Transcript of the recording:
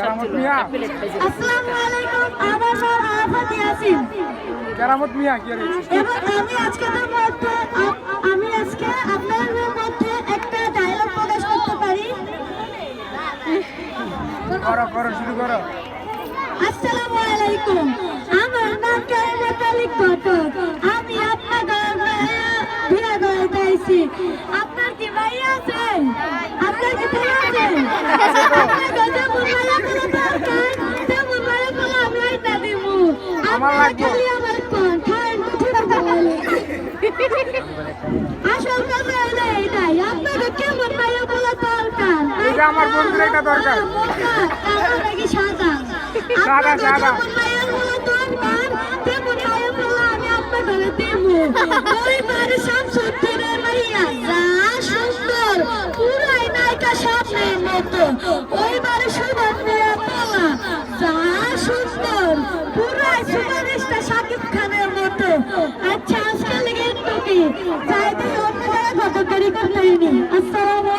কেরামত মিয়া? আসসালামু আলাইকুম আমার নাম আরাফাত ইয়াসিন কেরামত মিয়া কি এবং আমি আজকে মধ্যে আমি আজকে আপনাদের মধ্যে একটা ডায়লগ প্রকাশ করতে পারি। করো করো শুরু করো। আসসালামু আলাইকুম আমার নাম কেরামত আলী কটক আমি আপনাদের ভিড়া করে দিয়েছি আপনার কি ভাই আছে? আপনার কি ভাই আছে আপনার গজা মুন্নালা করে দরকার তেমন ভাই বলে আমি এটা দিব আমার লাগবে। আমার আসল কথা হলো এটাই আপনাকে কেমন ভাইয়া বলা দরকার এই আমার বন্ধুর এটা দরকার। নাকি সাদা? সাদা, সাদা। যেমন যাই দিই, অন্যরা কত দেরি করতে হয়নি। আসসালামু